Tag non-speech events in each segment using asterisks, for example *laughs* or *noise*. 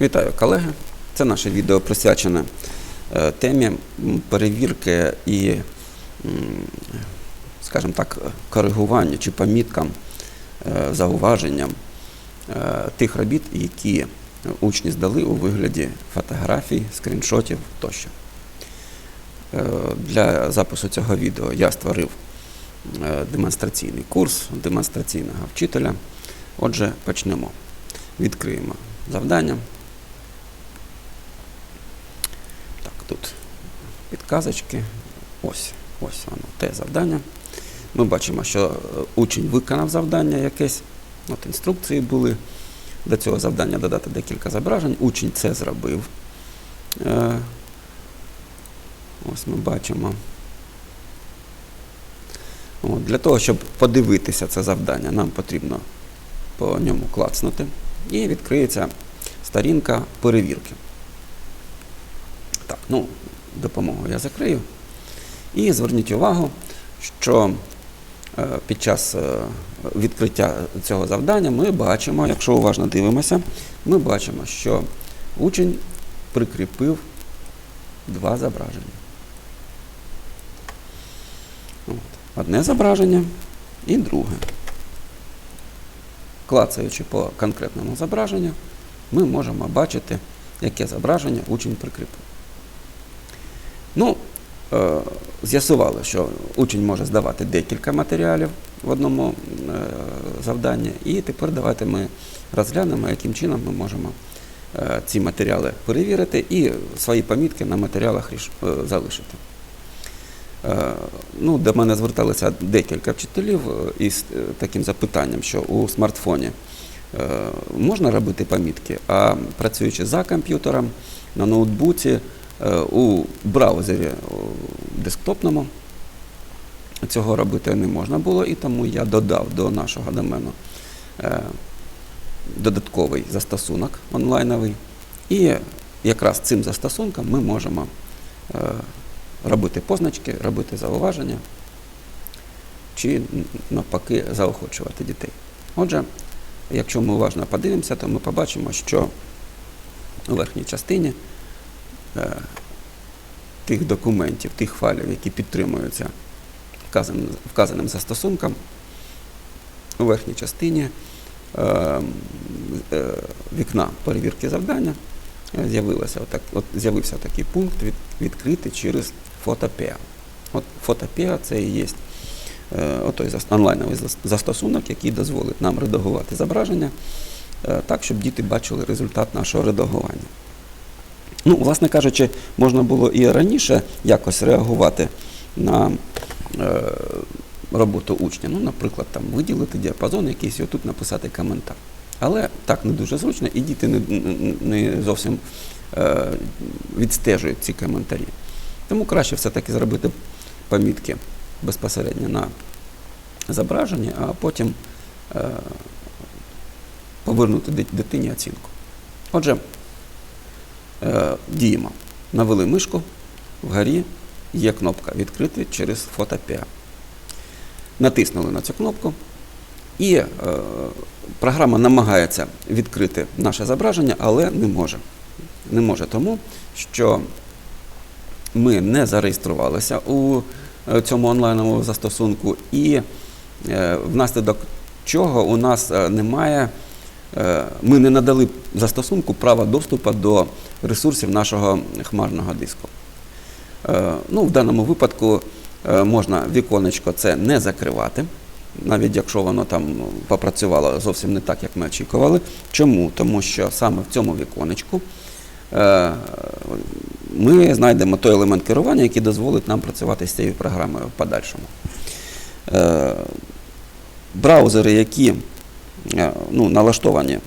Вітаю, колеги! Це наше відео присвячене е, темі перевірки і, скажімо так, коригування чи поміткам, е, зауваженням е, тих робіт, які учні здали у вигляді фотографій, скріншотів тощо. Для запису цього відео я створив демонстраційний курс демонстраційного вчителя. Отже, почнемо. Відкриємо завдання. Так, тут підказочки. Ось, ось воно, те завдання. Ми бачимо, що е, учень виконав завдання якесь. От інструкції були. До цього завдання додати декілька зображень. Учень це зробив. Е, Ось ми бачимо. От, для того, щоб подивитися це завдання, нам потрібно по ньому клацнути. І відкриється сторінка перевірки. Так, ну, допомогу я закрию. І зверніть увагу, що е, під час е, відкриття цього завдання ми бачимо, якщо уважно дивимося, ми бачимо, що учень прикріпив два зображення. Одне зображення і друге. Клацаючи по конкретному зображенню, ми можемо бачити, яке зображення учень прикріпив. Ну, е, з'ясували, що учень може здавати декілька матеріалів в одному е, завданні, і тепер давайте ми розглянемо, яким чином ми можемо е, ці матеріали перевірити і свої помітки на матеріалах залишити. Ну, до мене зверталися декілька вчителів із таким запитанням, що у смартфоні можна робити помітки, а працюючи за комп'ютером, на ноутбуці, у браузері десктопному цього робити не можна було, і тому я додав до нашого домену е, додатковий застосунок онлайновий. І якраз цим застосунком ми можемо е, робити позначки, робити зауваження чи навпаки заохочувати дітей. Отже, якщо ми уважно подивимося, то ми побачимо, що у верхній частині е, тих документів, тих файлів, які підтримуються вказаним, вказаним застосунком, у верхній частині е, е, вікна перевірки завдання е, з'явилося отак, от з'явився такий пункт від, відкрити через фотопеа. От фотопеа це і є е, отой онлайновий застосунок, який дозволить нам редагувати зображення е, так, щоб діти бачили результат нашого редагування. Ну, власне кажучи, можна було і раніше якось реагувати на е, роботу учня. Ну, наприклад, там виділити діапазон якийсь і отут написати коментар. Але так не дуже зручно, і діти не, не- зовсім е, відстежують ці коментарі. Тому краще все-таки зробити помітки безпосередньо на зображенні, а потім е, повернути дитині оцінку. Отже, е, діємо. Навели мишку, вгорі є кнопка Відкрити через фотопіа. Натиснули на цю кнопку, і е, програма намагається відкрити наше зображення, але не може. Не може тому, що ми не зареєструвалися у е, цьому онлайновому застосунку, і е, внаслідок чого у нас е, немає, ми не надали застосунку права доступу до ресурсів нашого хмарного диску. Е, Ну, в даному випадку е, можна віконечко це не закривати, навіть якщо воно там попрацювало зовсім не так, як ми очікували. Чому? Тому що саме в цьому віконечку е, ми знайдемо той елемент керування, який дозволить нам працювати з цією програмою в подальшому. Е, Браузери, які е, ну, налаштовані,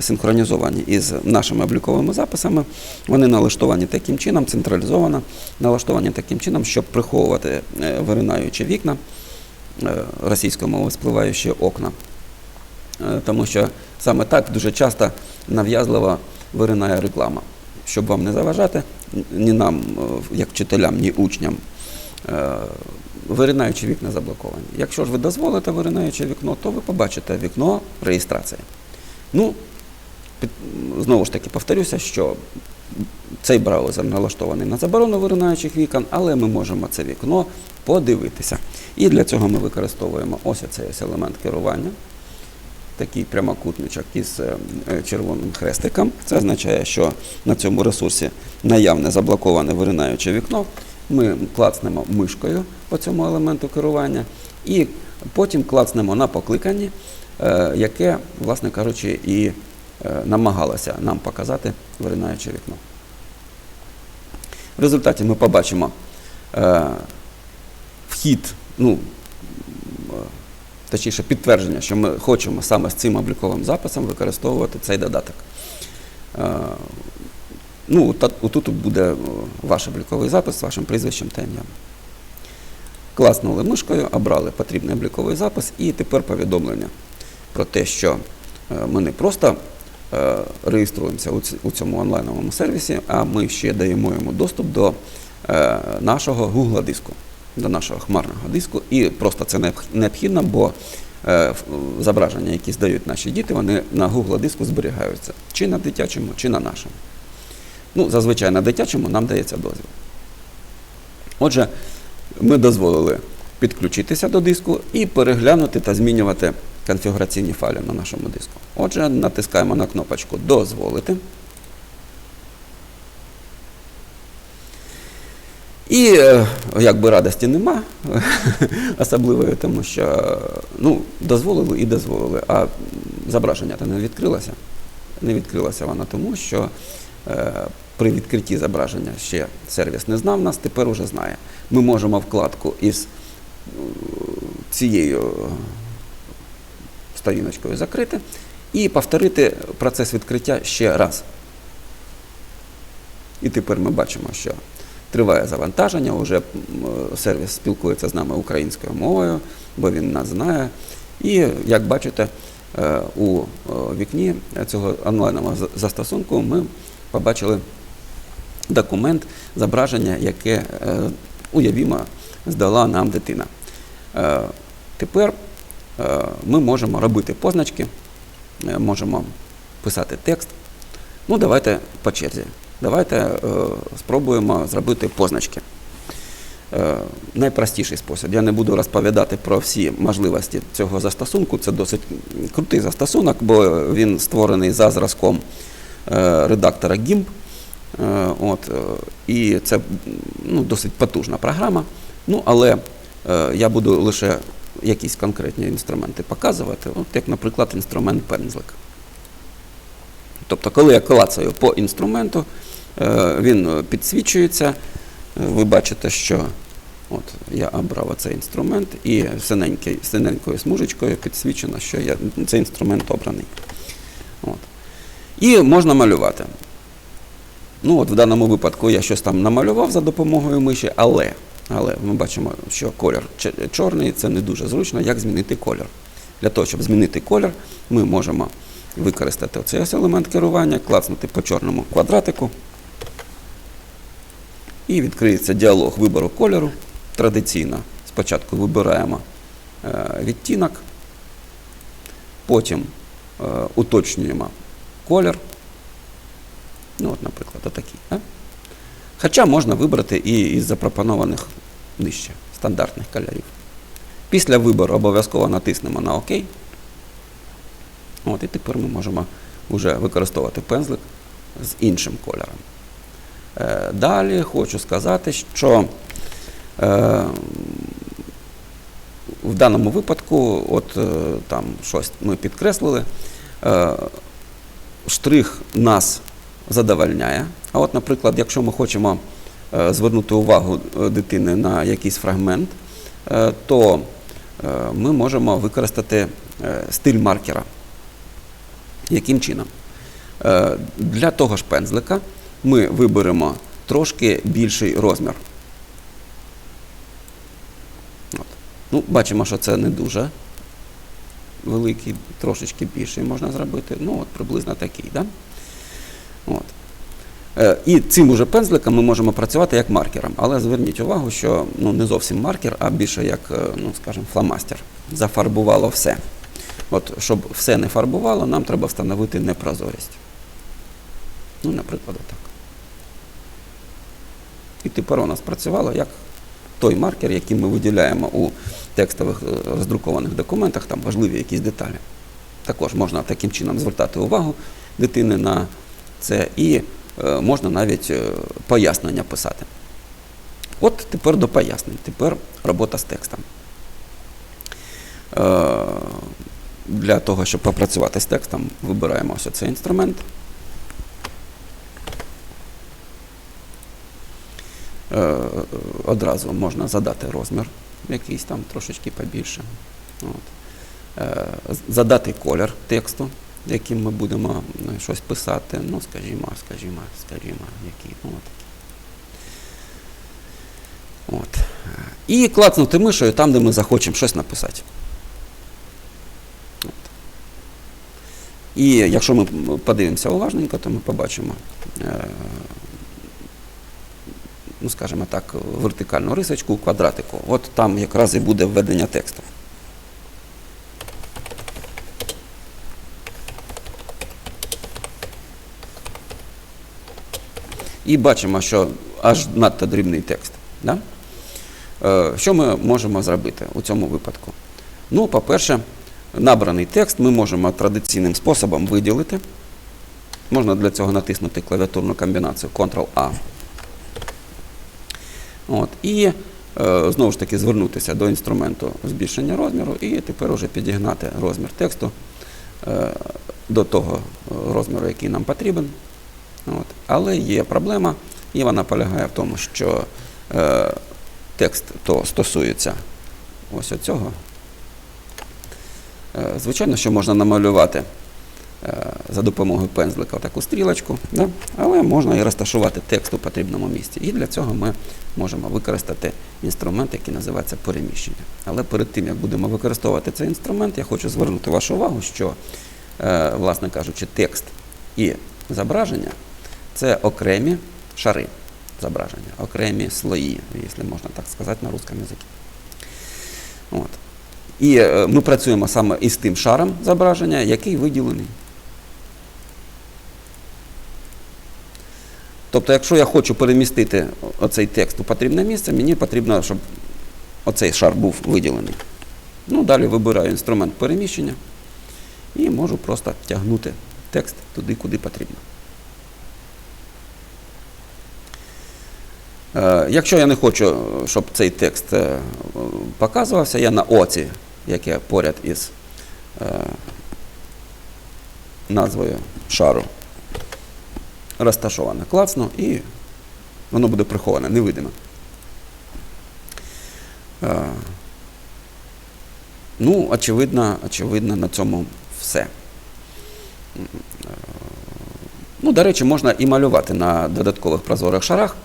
синхронізовані із нашими обліковими записами, вони налаштовані таким чином, централізовано, налаштовані таким чином, щоб приховувати е, виринаючі вікна, е, російською мовою спливаючі окна. Е, Тому що саме так дуже часто нав'язливо виринає реклама. Щоб вам не заважати, ні нам, е, як вчителям, ні учням, е, виринаючі вікна заблоковані. Якщо ж ви дозволите виринаюче вікно, то ви побачите вікно реєстрації. Ну, під, знову ж таки повторюся, що цей браузер налаштований на заборону виринаючих вікон, але ми можемо це вікно подивитися. І для цього ми використовуємо ось цей ось елемент керування. Такий прямокутничок із е, е, червоним хрестиком. Це означає, що на цьому ресурсі наявне заблоковане виринаюче вікно. Ми клацнемо мишкою по цьому елементу керування і потім клацнемо на покликанні, е, яке, власне кажучи, і е, намагалося нам показати виринаюче вікно. В результаті ми побачимо е, вхід, ну, точніше підтвердження, що ми хочемо саме з цим обліковим записом використовувати цей додаток. Ну, та, отут буде е, ваш обліковий запис з вашим прізвищем та ім'ям. Класнули мишкою, обрали потрібний обліковий запис і тепер повідомлення про те, що е, ми не просто е, реєструємося у цьому онлайновому сервісі, а ми ще даємо йому доступ до нашого Google диску, до нашого хмарного диску. І просто це необхідно, бо зображення, які здають наші діти, вони на Google диску зберігаються чи на дитячому, чи на нашому. Ну, зазвичай на дитячому нам дається дозвіл. Отже, ми дозволили підключитися до диску і переглянути та змінювати конфігураційні файли на нашому диску. Отже, натискаємо на кнопочку Дозволити. І е, якби радості нема *laughs* особливої, тому що ну, дозволили і дозволили, а зображення-то не відкрилося. Не відкрилося воно тому, що при відкритті зображення ще сервіс не знав нас, тепер уже знає. Ми можемо вкладку із е, цією е, сторіночкою закрити і повторити процес відкриття ще раз. І тепер ми бачимо, що триває завантаження, вже е, сервіс спілкується з нами українською мовою, бо він нас знає. І як бачите, е, у е, вікні цього онлайнового застосунку ми побачили документ, зображення, яке, е, уявімо, здала нам дитина. Е, Тепер е, ми можемо робити позначки, можемо писати текст. Ну, давайте по черзі. Давайте спробуємо зробити позначки. Найпростіший спосіб. Я не буду розповідати про всі можливості цього застосунку. Це досить крутий застосунок, бо він створений за зразком редактора GIMP. Е, От, е, і це ну, досить потужна програма. Ну, але е, я буду лише якісь конкретні інструменти показувати, от як, наприклад, інструмент пензлик. Тобто, коли я клацаю по інструменту, е, він е, підсвічується. Е, Ви бачите, що от я обрав цей інструмент, і синенькою смужечкою підсвічено, що я, цей інструмент обраний. От. І можна малювати. Ну, от в даному випадку я щось там намалював за допомогою миші, але, але ми бачимо, що колір чорний це не дуже зручно, як змінити колір. Для того, щоб змінити колір, ми можемо використати оцей ось елемент керування, клацнути по чорному квадратику. І відкриється діалог вибору кольору. Традиційно спочатку вибираємо е, відтінок, потім е, уточнюємо колір. Ну, от, наприклад, отакий. Да? Хоча можна вибрати і із запропонованих нижче стандартних кольорів. Після вибору обов'язково натиснемо на ОК. От, і тепер ми можемо вже використовувати пензлик з іншим кольором. Е, далі хочу сказати, що е, в даному випадку, от е, там щось ми підкреслили, е, штрих нас задовольняє. А от, наприклад, якщо ми хочемо е, звернути увагу е, дитини на якийсь фрагмент, е, то ми можемо використати стиль маркера. Яким чином? Для того ж пензлика ми виберемо трошки більший розмір. От. Ну, бачимо, що це не дуже великий, трошечки більший можна зробити. Ну, от приблизно такий. Да? От. Е, І цим уже пензликом ми можемо працювати як маркером. Але зверніть увагу, що ну, не зовсім маркер, а більше як, е, ну, скажімо, фломастер. Зафарбувало все. От, щоб все не фарбувало, нам треба встановити непрозорість. Ну, наприклад, так. І тепер у нас працювало як той маркер, який ми виділяємо у текстових е, роздрукованих документах, там важливі якісь деталі. Також можна таким чином звертати увагу дитини на це і е, можна навіть е, пояснення писати. От тепер до пояснень. Тепер робота з текстом. Для того, щоб попрацювати з текстом, вибираємо ось цей інструмент. Одразу можна задати розмір, якийсь там трошечки побільше. От. Е, Задати колір тексту, яким ми будемо ну, щось писати. Ну, скажімо, скажімо, скажімо, який. Ну, от. От. І клацнути мишею там, де ми захочемо щось написати. От. І якщо ми подивимося уважненько, то ми побачимо, е, ну, скажімо так, вертикальну рисочку квадратику. От там якраз і буде введення тексту. І бачимо, що аж надто дрібний текст. Да? Е, Що ми можемо зробити у цьому випадку? Ну, по-перше, набраний текст ми можемо традиційним способом виділити. Можна для цього натиснути клавіатурну комбінацію Ctrl-A. От, і е, знову ж таки звернутися до інструменту збільшення розміру і тепер уже підігнати розмір тексту е, до того е, розміру, який нам потрібен. От. Але є проблема, і вона полягає в тому, що е, текст то стосується ось цього. Е, звичайно, що можна намалювати за допомогою пензлика таку стрілочку, да? але можна і розташувати текст у потрібному місці. І для цього ми можемо використати інструмент, який називається переміщення. Але перед тим, як будемо використовувати цей інструмент, я хочу звернути вашу увагу, що, е, власне кажучи, текст і зображення це окремі шари зображення, окремі слої, якщо можна так сказати, на русском язикі. От. І е, ми працюємо саме із тим шаром зображення, який виділений. Тобто, якщо я хочу перемістити оцей текст у потрібне місце, мені потрібно, щоб оцей шар був виділений. Ну, далі вибираю інструмент переміщення і можу просто тягнути текст туди, куди потрібно. Е, Якщо я не хочу, щоб цей текст е, показувався, я на оці, яке поряд із е, назвою шару розташоване, клацну і воно буде приховане, невидиме. Е, Ну, очевидно, очевидно, на цьому все. Е, Ну, до речі, можна і малювати на додаткових прозорих шарах.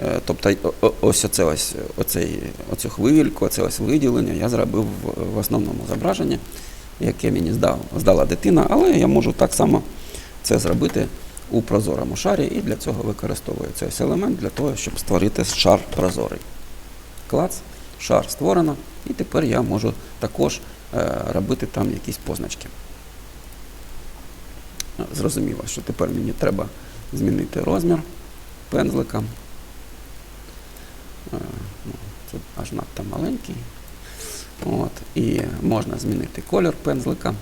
Е, Тобто ось оце ось, оцей, оцю хвильку, оце ось виділення я зробив в основному зображенні, яке мені здав, здала дитина, але я можу так само це зробити у прозорому шарі і для цього використовую цей ось елемент для того, щоб створити шар прозорий. Клац, шар створено, і тепер я можу також е, робити там якісь позначки. Е, Зрозуміло, що тепер мені треба змінити розмір пензлика. Е, ну, Це аж надто маленький. От, і можна змінити колір пензлика.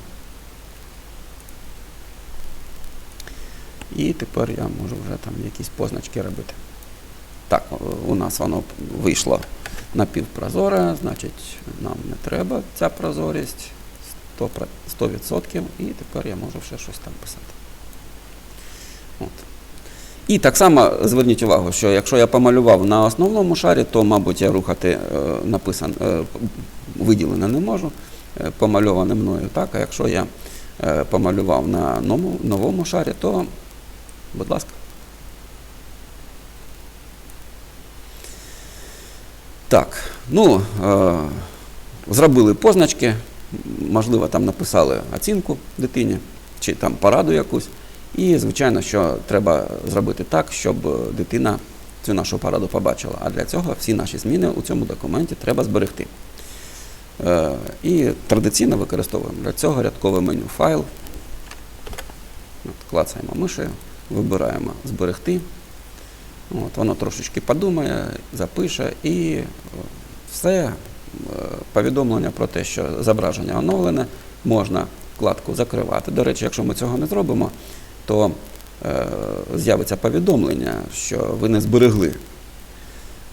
І тепер я можу вже там якісь позначки робити. Так, у нас воно вийшло напівпрозоре, значить нам не треба ця прозорість 100%, 100% і тепер я можу ще щось там писати. От. І так само зверніть увагу, що якщо я помалював на основному шарі, то, мабуть, я рухати е, написан, е, виділене не можу, е, помальоване мною. Так? А якщо я е, помалював на новому, новому шарі, то, будь ласка. Так, ну, е, зробили позначки, можливо, там написали оцінку дитині чи там пораду якусь. І, звичайно, що треба зробити так, щоб дитина цю нашу пораду побачила. А для цього всі наші зміни у цьому документі треба зберегти. Е, і традиційно використовуємо для цього рядкове меню файл. От, клацаємо мишею, вибираємо зберегти. От, воно трошечки подумає, запише і е, все е, повідомлення про те, що зображення оновлене, можна вкладку закривати. До речі, якщо ми цього не зробимо, то е, з'явиться повідомлення, що ви не зберегли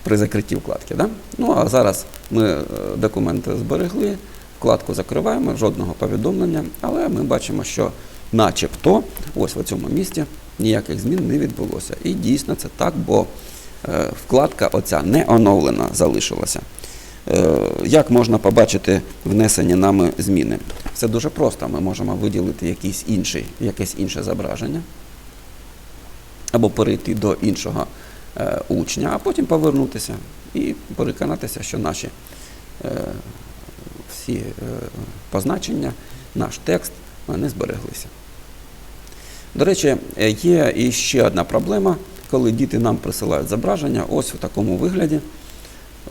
при закритті вкладки. Да? Ну а зараз ми е, документи зберегли, вкладку закриваємо, жодного повідомлення, але ми бачимо, що начебто ось в цьому місці ніяких змін не відбулося. І дійсно це так, бо е, вкладка оця не оновлена залишилася. Е, Як можна побачити внесені нами зміни? Це дуже просто. Ми можемо виділити якийсь інший, якесь інше зображення або перейти до іншого е, учня, а потім повернутися і переконатися, що наші всі позначення, наш текст вони збереглися. До речі, е, є і ще одна проблема, коли діти нам присилають зображення, ось в такому вигляді.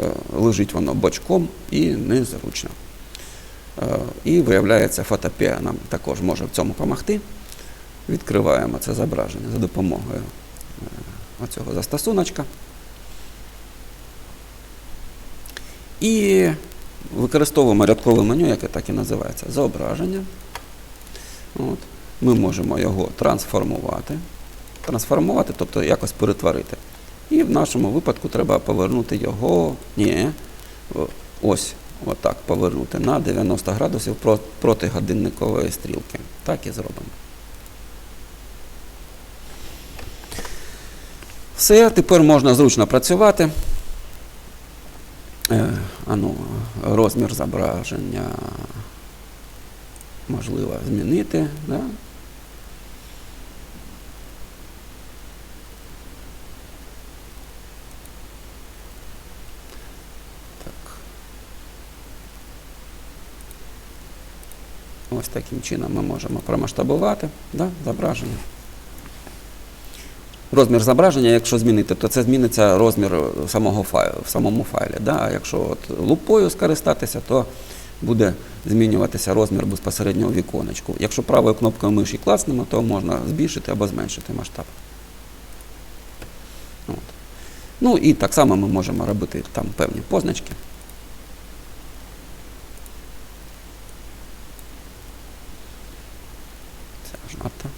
Е, Лежить воно бочком і незручно. Е, І виявляється, фотопія нам також може в цьому допомогти. Відкриваємо це зображення за допомогою оцього застосуночка. І використовуємо рядкове меню, яке так і називається зображення. От. Ми можемо його трансформувати. Трансформувати, тобто якось перетворити. І в нашому випадку треба повернути його, ні, ось, отак повернути на 90 градусів проти годинникової стрілки. Так і зробимо. Все, тепер можна зручно працювати. Е, а ну, розмір зображення можливо змінити. Да? Ось таким чином ми можемо промасштабувати да, зображення. Розмір зображення, якщо змінити, то це зміниться розмір самого файлу, в самому файлі. Да? А якщо от лупою скористатися, то буде змінюватися розмір безпосередньо у віконечку. Якщо правою кнопкою миші класнемо, то можна збільшити або зменшити масштаб. От. Ну і так само ми можемо робити там певні позначки. Це аж надто.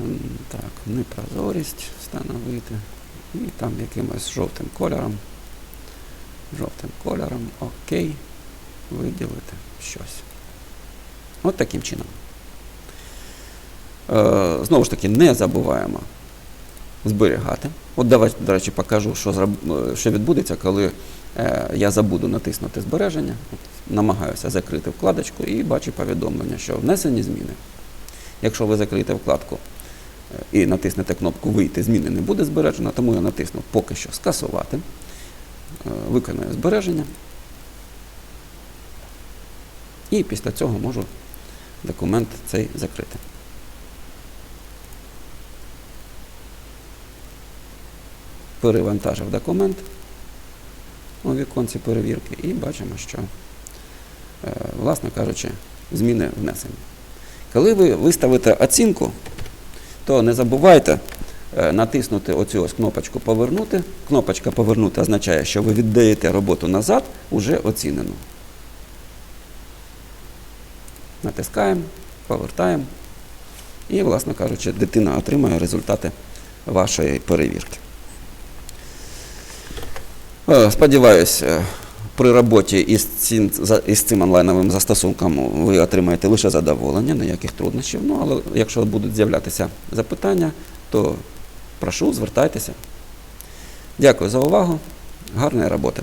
М, Так, непрозорість встановити. І там якимось жовтим кольором. Жовтим кольором. Окей. Виділити щось. От таким чином. Е, знову ж таки, не забуваємо зберігати. От давайте, до речі, покажу, що, зроб- е, що відбудеться, коли е, я забуду натиснути збереження. От, намагаюся закрити вкладочку і бачу повідомлення, що внесені зміни. Якщо ви закриєте вкладку і натиснете кнопку Вийти, зміни не буде збережено, тому я натисну поки що скасувати. Е, Виконую збереження. І після цього можу документ цей закрити. Перевантажив документ у віконці перевірки і бачимо, що, е, власне кажучи, зміни внесені. Коли ви виставите оцінку, то не забувайте е, натиснути оцю ось кнопочку Повернути. Кнопочка Повернути означає, що ви віддаєте роботу назад, уже оцінену. Натискаємо, повертаємо. І, власне кажучи, дитина отримає результати вашої перевірки. Е, Сподіваюсь, е, при роботі із цим, із цим онлайновим застосунком ви отримаєте лише задоволення, ніяких труднощів. Ну, але якщо будуть з'являтися запитання, то прошу, звертайтеся. Дякую за увагу. Гарної роботи.